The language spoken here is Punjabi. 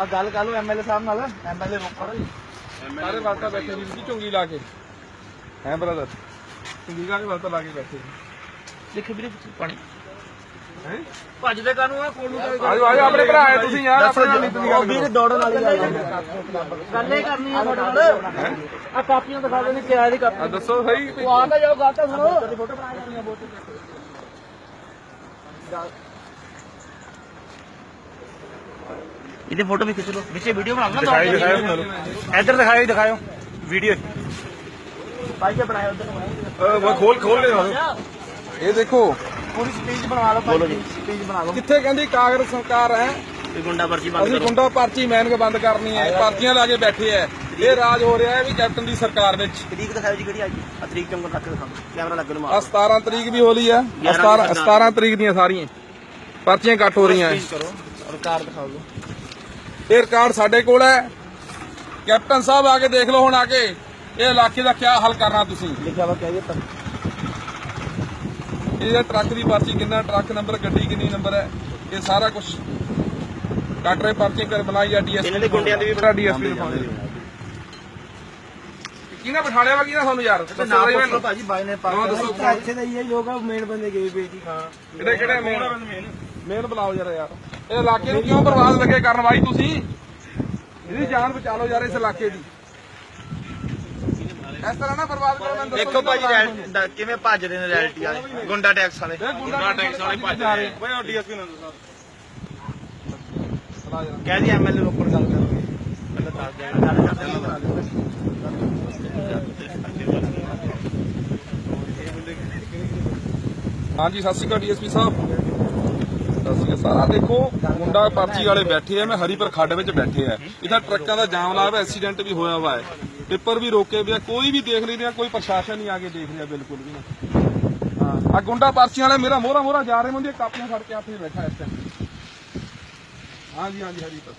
ਆ ਗੱਲ ਕਰ ਲਓ ਐਮਐਲਏ ਸਾਹਿਬ ਨਾਲ ਐਮਐਲਏ ਰੋਕੜ ਸਾਰੇ ਵਾਸਤਾ ਬੈਠੇ ਵੀਰ ਜੀ ਝੁੰਗੀ ਲਾ ਕੇ। ਹੈ ਬ੍ਰਦਰ। ਝੁੰਗੀ ਲਾ ਕੇ ਵਾਸਤਾ ਲਾ ਕੇ ਬੈਠੇ। ਲਿਖ ਵੀਰੇ ਪਾਣੀ। ਹੈ? ਭੱਜਦੇ ਕਾਨੂੰ ਆ ਕੋਲੂ ਆਜੋ ਆਜੋ ਆਪਣੇ ਭਰਾ ਹੈ ਤੁਸੀਂ ਯਾਰ ਆਪਣੇ ਨਾਲ ਦੀ ਗੱਲ ਵੀਰ ਦੌੜਨ ਵਾਲੀ ਗੱਲ ਗੱਲੇ ਕਰਨੀ ਆ ਤੁਹਾਡੇ ਨਾਲ। ਆ ਕਾਪੀਆਂ ਦਿਖਾ ਦੇ ਨੇ ਕਿਹਾ ਇਹਦੀ ਕਾਪੀ। ਆ ਦੱਸੋ ਸਹੀ ਉਹ ਆ ਕੇ ਜਾਓ ਗੱਲ ਤਾਂ ਸੁਣੋ। ਫੋਟੋ ਬਣਾ ਆਪਣੀ ਬਹੁਤ। ਇਹਦੇ ਫੋਟੋ ਵੀ ਖਿੱਚ ਲਓ ਵਿੱਚੇ ਵੀਡੀਓ ਬਣਾ ਲਓ ਦਿਖਾਈ ਦਿਖਾਓ ਇੱਧਰ ਦਿਖਾਓ ਦਿਖਾਓ ਵੀਡੀਓ ਭਾਈ ਕੇ ਬਣਾਇਆ ਉਧਰ ਉਹ ਖੋਲ ਖੋਲ ਕੇ ਦਿਖਾਓ ਇਹ ਦੇਖੋ। ਪੂਰੀ ਸਪੀਚ ਬਣਵਾ ਲਓ ਭਾਈ ਸਪੀਚ ਬਣਾ ਲਓ। ਕਿੱਥੇ ਕਹਿੰਦੀ ਕਾਂਗਰਸ ਸਰਕਾਰ ਹੈ? ਗੁੰਡਾ ਪਰਚੀ ਅਸੀਂ ਗੁੰਡਾ ਪਰਚੀ ਮੈਨਗ ਬੰਦ ਕਰਨੀ ਹੈ। ਪਰਚੀਆਂ ਲਾ ਕੇ ਬੈਠੇ ਐ ਇਹ ਰਾਜ ਹੋ ਰਿਹਾ ਹੈ ਵੀ ਕੈਪਟਨ ਦੀ ਸਰਕਾਰ ਵਿੱਚ। ਤਰੀਕ ਦਿਖਾਓ ਜੀ ਕਿਹੜੀ ਅੱਜ ਆ ਤਰੀਕ ਚੰਗਲ ਤੱਕ ਦਿਖਾਓ। ਕੈਮਰਾ ਲੱਗ ਨੂੰ ਆ 17 ਤਰੀਕ ਵੀ ਹੋਲੀ ਆ 17 17 ਤਰੀਕ ਦੀਆਂ ਸਾਰੀਆਂ। ਪਰਚੀਆਂ ਕੱਟ ਹੋ ਰਹੀਆਂ ਐ। ਕਰੋ। ਰਿਕਾਰਡ ਦਿਖਾਓ ਇਹ ਰਿਕਾਰਡ ਸਾਡੇ ਕੋਲ ਹੈ। ਕੈਪਟਨ ਸਾਹਿਬ ਆ ਕੇ ਦੇਖ ਲਓ ਹੁਣ ਆ ਕੇ। ਇਹ ਇਲਾਕੇ ਦਾ ਕੀ ਹੱਲ ਕਰਨਾ ਤੁਸੀਂ? ਲਿਖਿਆ ਵਾ ਕਹੀਏ ਤਾਂ ਇਹ ਟਰੱਕ ਦੀ ਪਰਚੀ ਕਿੰਨਾ ਟਰੱਕ ਨੰਬਰ ਗੱਡੀ ਕਿੰਨੀ ਨੰਬਰ ਹੈ ਇਹ ਸਾਰਾ ਕੁਝ ਕੱਟ ਰਹੇ ਪਰਚੀ ਕਰ ਬਣਾਈ ਆ ਡੀਐਸਪੀ ਇਹਨਾਂ ਦੇ ਗੁੰਡਿਆਂ ਦੇ ਵੀ ਬੜਾ ਡੀਐਸਪੀ ਲਿਖਾਉਂਦੇ ਕਿਹਨਾਂ ਬਿਠਾਲਿਆ ਵਾ ਕਿਹਨਾਂ ਸਾਨੂੰ ਯਾਰ? ਦੱਸੋ ਜੀ ਮੈਨੂੰ। ਭਾਜੀ ਬਾਈ ਨੇ ਪਾ ਹਾਂ, ਦੱਸੋ। ਇੱਥੇ ਦਾ ਹੀ ਹੈ ਲੋਕ ਮੇਨ ਬੰਦੇ ਗਏ ਜੀ ਹਾਂ। ਕਿਹੜੇ ਕਿਹੜੇ ਮੇਨ ਮੇਨ ਬੁਲਾਓ ਯਾਰ ਯਾਰ। ਇਹ ਇਲਾਕੇ ਨੂੰ ਕਿਉਂ ਬਰਬਾਦ ਲੱਗੇ ਕਰਨ ਬਾਈ ਤੁਸੀਂ? ਇਹਦੀ ਜਾਨ ਬਚਾ ਲਓ ਯਾਰ ਇਸ ਇਲਾਕੇ ਦੀ। ਇਸ ਤਰ੍ਹਾਂ ਨਾ ਬਰਬਾਦ ਕਰੋ ਮੈਨੂੰ ਦੱਸੋ ਦੇਖੋ ਰੈਲ- ਦ- ਕਿਵੇਂ ਭੱਜਦੇ ਨੇ ਰੈਲਿਟੀ ਵਾਲੇ? ਗੁੰਡਾ ਟੈਕਸ ਵਾਲੇ। ਗੁੰਡਾ ਟੈਕਸ ਵਾਲੇ ਭੱਜ ਰਹੇ ਓਏ ਡੀਐਸਪੀ ਨੂੰ ਕਹਿ ਦੀ ਐਮਐਲਏ ਰੋਪੜ ਗੱਲ ਕਰੋਗੇ ਪਹਿਲਾਂ ਦੱਸ ਦੇਣਾ ਗੱਲ ਕਰਦੇ ਹਾਂਜੀ ਸਤਿ ਸ਼੍ਰੀ ਅਕਾਲ ਡੀਐਸਪੀ ਸਾਹਿਬ। ਸਤਿ ਸ਼੍ਰੀ ਸਾਰਾ ਦੇਖੋ, ਮੁੰਡਾ ਪਰਚੀ ਵਾਲੇ ਬੈਠੇ ਆ, ਮੈਂ ਹਰੀਪੁਰ ਖੱਡ ਵਿੱਚ ਬੈਠੇ ਆ। ਇਹਦਾ ਟਰੱਕਾਂ ਦਾ ਜਾਮ ਲਾਇਆ ਐਕਸੀਡੈਂਟ ਵੀ ਹੋਇਆ ਵਾ। ਹੈ ਵੀ ਰੋਕੇ ਪਿਆ ਕੋਈ ਵੀ ਦੇਖ ਨਹੀਂ ਰਿਹਾ ਕੋਈ ਪ੍ਰਸ਼ਾਸਨ ਨਹੀਂ ਆ ਕੇ ਦੇਖ ਰਿਹਾ ਬਿਲਕੁਲ ਵੀ। ਹਾਂ ਆ ਗੁੰਡਾ ਪਰਚੀਆਂ ਵਾਲੇ ਮੇਰਾ ਮੋਹਰਾ ਮੋਹਰਾ ਜਾ ਰਹੇ ਮੁੰਡੇ, ਕਾਪੀਆਂ ਫੜ ਕੇ ਆਪੇ ਬੈਠਾ ਇਸ ਟਾਈਮ ਹਾਂਜੀ ਹਾਂਜੀ, ਹਰੀਪੁਰ।